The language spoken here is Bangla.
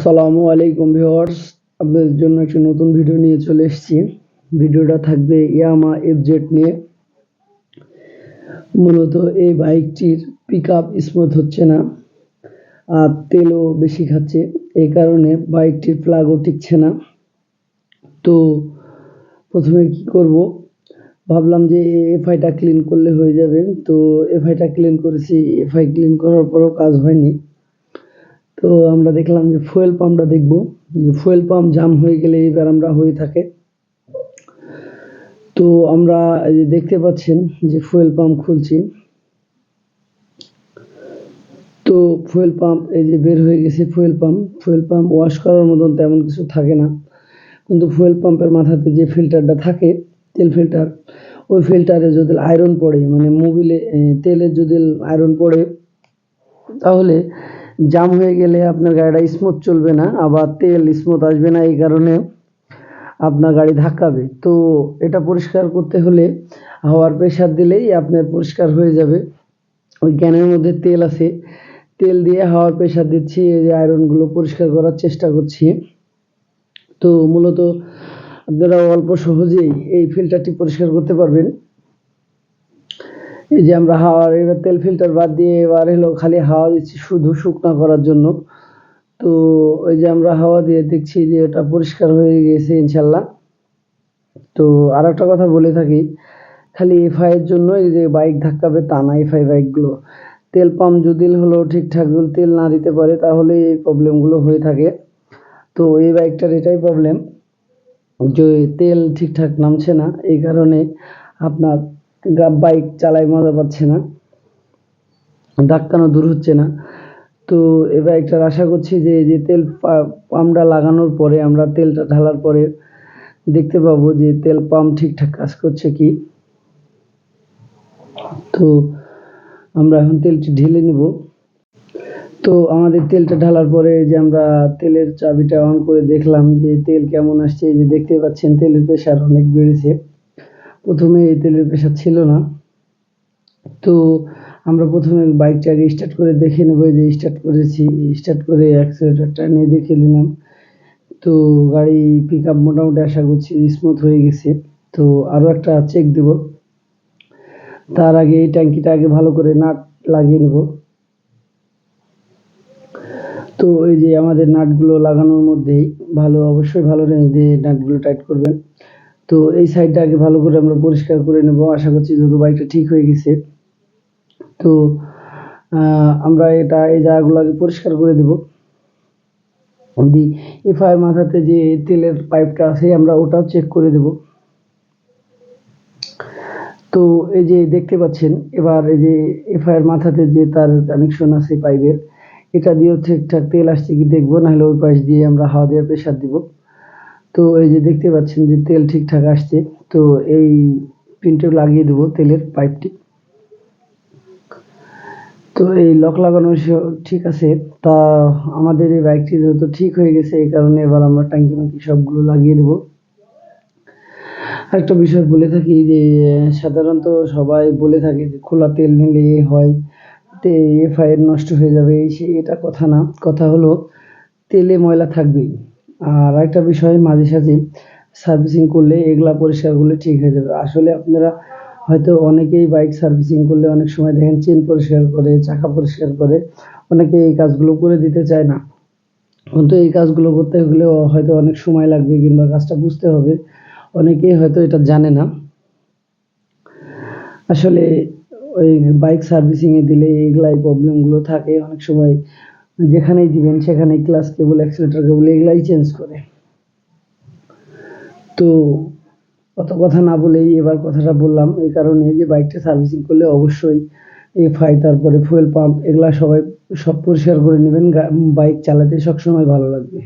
আসসালামু আলাইকুম ভিউয়ার্স। আপনাদের জন্য একটি নতুন ভিডিও নিয়ে চলে এসেছি। ভিডিওটা থাকবে ইয়ামা এফজেড নিয়ে। মূলত এই বাইকটির পিক আপ স্মুথ হচ্ছে না, আর তেলও বেশি খাচ্ছে। এই কারণে বাইকটির প্লাগও টিকছে না। তো প্রথমে কি করব? ভাবলাম যে এফআইটা ক্লিন করলে হয়ে যাবে। তো এফআইটা ক্লিন করেছি। এফআই ক্লিন করার পরও কাজ হয়নি। তো আমরা দেখলাম যে ফুয়েল পাম্পটা দেখব। যে ফুয়েল পাম্প জাম হয়ে গেলে এই আমরা হয়ে থাকে। তো আমরা দেখতে পাচ্ছেন যে ফুয়েল পাম্প খুলছি। তো ফুয়েল পাম্প এই যে বের হয়ে গেছে fuel pump. Fuel pump wash করার মতন তেমন কিছু থাকে না। কিন্তু ফুয়েল পাম্পের মাথাতে যে ফিল্টারটা থাকে, তেল ফিল্টার, ওই ফিল্টারে যদি আয়রন পড়ে মানে মোবিলে তেলের যদি আয়রন পড়ে, তাহলে জাম হয়ে গেলে আপনার গাড়িটা স্মুথ চলবে না, আবার তেল স্মুথ আসবে না, এই কারণে আপনার গাড়ি ধাক্কাবে। তো এটা পরিষ্কার করতে হলে হাওয়ার প্রেশার দিলেই আপনার পরিষ্কার হয়ে যাবে। ওই ক্যানের মধ্যে তেল আছে। তেল দিয়ে হাওয়ার প্রেশার দিচ্ছি, এই যে আয়রনগুলো পরিষ্কার করার চেষ্টা করছি। তো মূলত আপনারা অল্প সহজেই এই ফিল্টারটি পরিষ্কার করতে পারবেন। এই যে আমরা হাওয়ার এবার তেল ফিল্টার বাদ দিয়ে এবার হলো খালি হাওয়া দিচ্ছি শুধু শুকনা করার জন্য। তো ওই যে আমরা হাওয়া দিয়ে দেখছি যে এটা পরিষ্কার হয়ে গেছে ইনশাল্লাহ। তো আর একটা কথা বলে থাকি, খালি এফআই এর জন্য এই যে বাইক ধাক্কাবে তা না এফআই বাইকগুলো। তেল পাম্প যদি হলো ঠিকঠাক তেল না দিতে পারে তাহলে এই প্রবলেমগুলো হয়ে থাকে। তো এই বাইকটার এটাই প্রবলেম যে তেল ঠিকঠাক নামছে না, এই কারণে আপনার বাইক চালায় মজা পাচ্ছে না। ধাক্কানো দূর হচ্ছে না। তো এ বাইকটার আশা করছি যে যে তেল পাম্পটা লাগানোর পরে, আমরা তেলটা ঢালার পরে দেখতে পাবো যে, তেল পাম্প ঠিকঠাক কাজ করছে কি। তো আমরা এখন তেলটি ঢেলে নেব। তো আমাদের তেলটা ঢালার পরে যে আমরা তেলের চাবিটা অন করে দেখলাম যে, তেল কেমন আসছে যে দেখতে পাচ্ছেন, তেলের প্রেশার অনেক বেড়েছে। প্রথমে এই তেলের প্রেশার ছিল না। তো আমরা প্রথমে বাইকটাকে স্টার্ট করে দেখে নেব যে স্টার্ট করেছি। স্টার্ট করে অ্যাক্সিলেটারটা নিয়ে দেখে নিলাম। তো গাড়ি পিক আপ মোটামুটি আশা করছি স্মুথ হয়ে গেছে। তো আরও একটা চেক দেব। তার আগে এই ট্যাঙ্কিটা আগে ভালো করে নাট লাগিয়ে নেব। তো এই যে আমাদের নাটগুলো লাগানোর মধ্যেই ভালো, অবশ্যই ভালো রেঞ্জ দিয়ে নাটগুলো টাইট করবেন। তো এই সাইডটা আগে ভালো করে আমরা পরিষ্কার করে নেব। আশা করছি যেহেতু বাইকটা ঠিক হয়ে গেছে। তো আমরা এটা, এই জায়গাগুলো আগে পরিষ্কার করে দেব। দি এফআইআর মাথাতে যে তেলের পাইপটা আছে, আমরা ওটাও চেক করে দেব। তো, এই যে দেখতে পাচ্ছেন, এবার এই যে এফআইআর মাথাতে যে তার কানেকশন আছে পাইপের এটা দিয়েও ঠিকঠাক তেল আসছে কি দেখব, নাহলে ওই পাশ দিয়ে আমরা হাওয়া দিয়ে প্রেশার দিব। তো এই যে দেখতে পাচ্ছেন যে তেল ঠিকঠাক আসছে, তো এই পিনটা লাগিয়ে দেবো তেলের পাইপটি। তো এই লক লাগানো ঠিক আছে, তা আমাদের এই বাইকটি যেহেতু ঠিক হয়ে গেছে, এই কারণে এবার আমরা ট্যাঙ্কি মাঙ্কি সবগুলো লাগিয়ে দেবো। একটা বিষয় বলে থাকি যে, সাধারণত সবাই বলে থাকে যে, খোলা তেল নিলে এ হয়, তে এফআইআর নষ্ট হয়ে যাবে, সে, এটা কথা না। কথা হলো, তেলে ময়লা থাকবেই। আর একটা বিষয়, মাঝে সাঝে সার্ভিসিং করলে এগুলা পরিষ্কার করলে ঠিক হয়ে যাবে। আসলে আপনারা হয়তো অনেকেই বাইক সার্ভিসিং করলে অনেক সময় দেখেন চেন পরিষ্কার করে, চাকা পরিষ্কার করে, অনেকে এই কাজগুলো করে দিতে চায় না। কিন্তু এই কাজগুলো করতে গেলে হয়তো অনেক সময় লাগবে কিংবা কাজটা বুঝতে হবে। অনেকেই হয়তো এটা জানে না। আসলে ওই বাইক সার্ভিসিংয়ে দিলে এইগুলাই প্রবলেমগুলো থাকে। অনেক সময় যেখানেই দিবেন, সেখানেই ক্লাস কেবল অ্যাক্সিলেটার কেবল এগুলাই চেঞ্জ করে। তো অত কথা না বলেই এবার কথাটা বললাম, এই কারণে যে বাইকটা সার্ভিসিং করলে অবশ্যই এফআই তারপরে ফুয়েল পাম্প এগুলা সবাই সব পরিষ্কার করে নেবেন বাইক চালাতে সবসময় ভালো লাগবে।